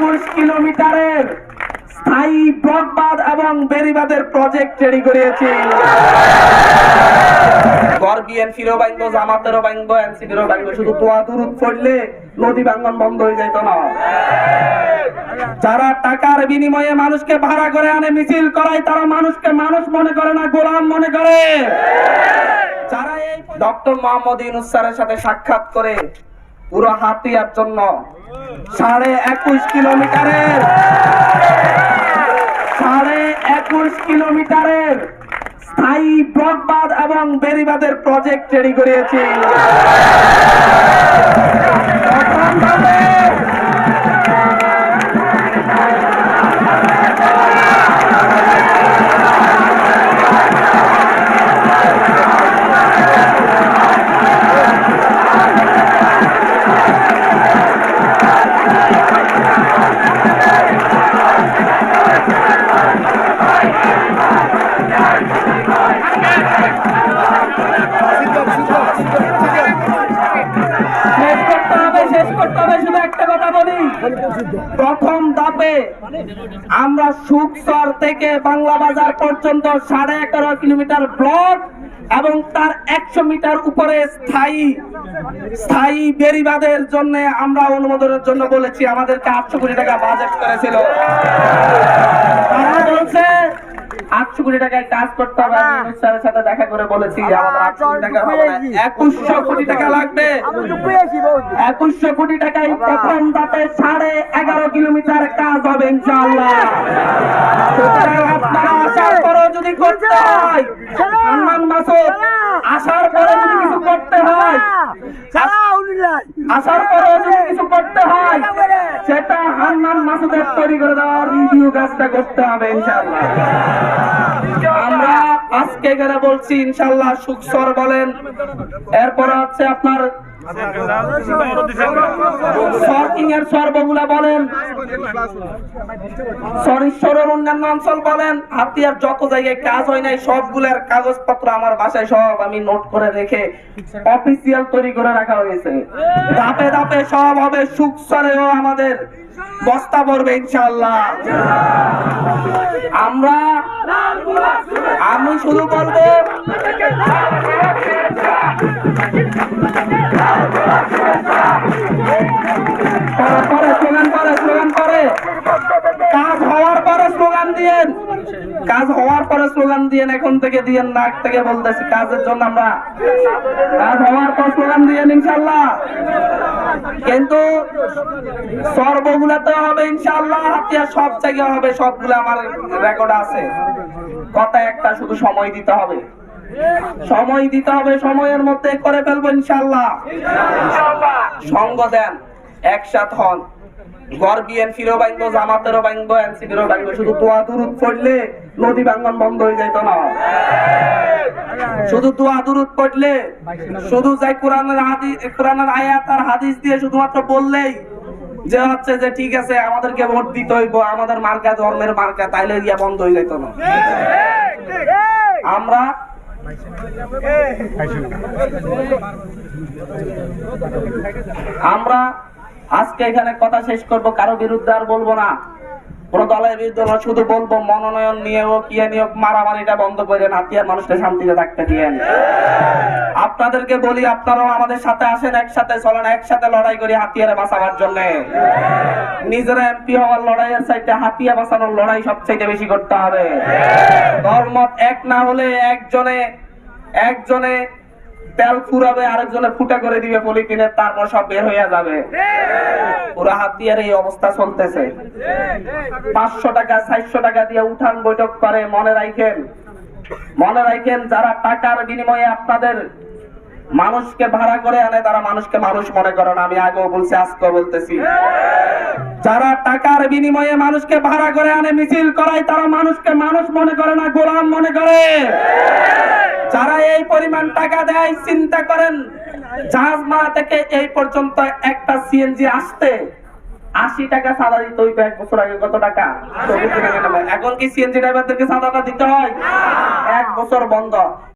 একুশ কিলোমিটারের স্থায়ী ব্রডবাদ এবং বেরিবাদের প্রজেক্ট রেডি করিয়েছি। যারা টাকার বিনিময়ে মানুষকে ভাড়া করে আনে, মিছিল করায়, তারা মানুষকে মানুষ মনে করে না, গোলাম মনে করে। যারা এই ডক্টর মোহাম্মদ সাথে সাক্ষাৎ করে পুরো হাতিয়ার জন্য সাড়ে একুশ কিলোমিটারের, সাড়ে একুশ কিলোমিটারের স্থায়ী ব্রডবাদ এবং বেরিবাদের প্রজেক্ট তৈরি করিয়েছি শেষ একটা কথা বলি। প্রথম ধাপে আমরা সুকসর থেকে বাংলা বাজার পর্যন্ত সাড়ে এগারো কিলোমিটার ব্লক এবং তার একশো মিটার উপরে স্থায়ী স্থায়ী বেরিবাদের জন্য আমরা অনুমোদনের জন্য বলেছি, আমাদেরকে আটশো কোটি টাকা বাজেট করেছিল। তারা বলছে আটশো কোটি টাকায় কাজ করতে হবে। আমি স্যারের সাথে দেখা করে বলেছি একুশশো কোটি টাকা লাগবে। একুশশো কোটি টাকায় প্রথম ধাপে সাড়ে এগারো কিলোমিটার কাজ হবে ইনশাআল্লাহ। আপনারা আসার পরেও যদি করতে হয় আসার পরে যদি কিছু করতে হয় আসার পরেও যদি কিছু করতে সেটা হান্নান মাসুদের তৈরি করে দেওয়ার রিভিউ কাজটা করতে হবে ইনশাআল্লাহ। আমরা আজকে এখানে বলছি ইনশাআল্লাহ সুখসর বলেন। এরপর হচ্ছে আপনার সর্কিং এর বলেন। অন্যান্য অঞ্চল বলেন। হাতিয়ার যত জায়গায় কাজ হয় নাই, সবগুলার কাগজপত্র আমার বাসায় সব আমি নোট করে রেখে অফিসিয়াল তৈরি করে রাখা হয়েছে। সব হবে সুখসরেও আমাদের বস্তা পড়বে ইনশাল্লাহ। আমরা আমি শুধু বলব পরে পরে স্লোগান পরে স্লোগান পরে কাজ হওয়ার পরে স্লোগান দিয়েন কাজ হওয়ার পরে স্লোগান দিয়েন, এখন থেকে দিয়েন, নাক থেকে বলতেছি, কাজের জন্য আমরা কাজ হওয়ার পর স্লোগান দিয়েন ইনশাল্লাহ কিন্তু সর্বগুলাতে হবে ইনশাল্লাহ হাতিয়া সব জায়গায় হবে, সবগুলো আমার রেকর্ড আছে। কথা একটা, শুধু সময় দিতে হবে। সময় দিতে হবে, সময়ের মধ্যে করে ফেলব ইনশাল্লাহ সঙ্গ দেন, একসাথ হন। গড় বিএনপিরও ভাঙবো জামাতেরও ভাঙবো এনসিপিরও ভাঙবো শুধু দোয়া দুরুদ পড়লে নদী ভাঙ্গন বন্ধ হয়ে যাইত না। শুধু দোয়া দুরুদ পড়লে, শুধু যাই কোরআনের হাদিস, কোরআনের আয়াত আর হাদিস দিয়ে শুধুমাত্র বললেই যে হচ্ছে যে ঠিক আছে, আমাদেরকে ভোট দিতে হইব, আমাদের মার্কা, ধর্মের মার্কা, তাইলে ইয়া বন্ধ হয়ে যাইত না। আমরা আমরা আজকে এখানে কথা শেষ করব, কারও বিরুদ্ধে আর বলব না। কোন দলের বিরুদ্ধে না শুধু বলব, মনোনয়ন নিয়ে নিয়েও কি নিয়োগ মারামারিটা বন্ধ করেন হাতিয়ার মানুষকে শান্তিতে থাকতে দিয়েন। আপনাদেরকে বলি, আপনারাও আমাদের সাথে আসেন, একসাথে চলেন, একসাথে লড়াই করি হাতিয়ারে বাঁচাবার জন্য। নিজেরা এমপি হওয়ার লড়াইয়ের চাইতে হাতিয়া বাঁচানোর লড়াই সবচেয়ে বেশি করতে হবে। ধর্ম এক না হলে একজনে একজনে তেল ফুরাবে আরেকজনে ফুটা করে দিবে পলিথিনে তারপর সব বের হয়ে যাবে। পুরা হাতিয়ার এই অবস্থা চলতেছে। পাঁচশো টাকা, চারশো টাকা দিয়ে উঠান বৈঠক করে, মনে রাখেন মনে রাখেন যারা টাকার বিনিময়ে আপনাদের মানুষকে ভাড়া করে আনে, তারা মানুষকে মানুষ মনে করে না। আমি আগেও বলছি, আজকেও বলতেছি। যারা টাকার বিনিময়ে মানুষকে ভাড়া করে আনে, মিছিল করায়, তারা মানুষকে মানুষ মনে করে না, গোলাম মনে করে। যারা এই পরিমাণ টাকা দেয়, চিন্তা করেন জাহাজ মারা থেকে এই পর্যন্ত একটা সিএনজি আসতে আশি টাকা সাদা দিতে হইতো এক বছর আগে, কত টাকা? এখন কি সিএনজি ড্রাইভারদেরকে সাদাটা দিতে হয়? এক বছর বন্ধ।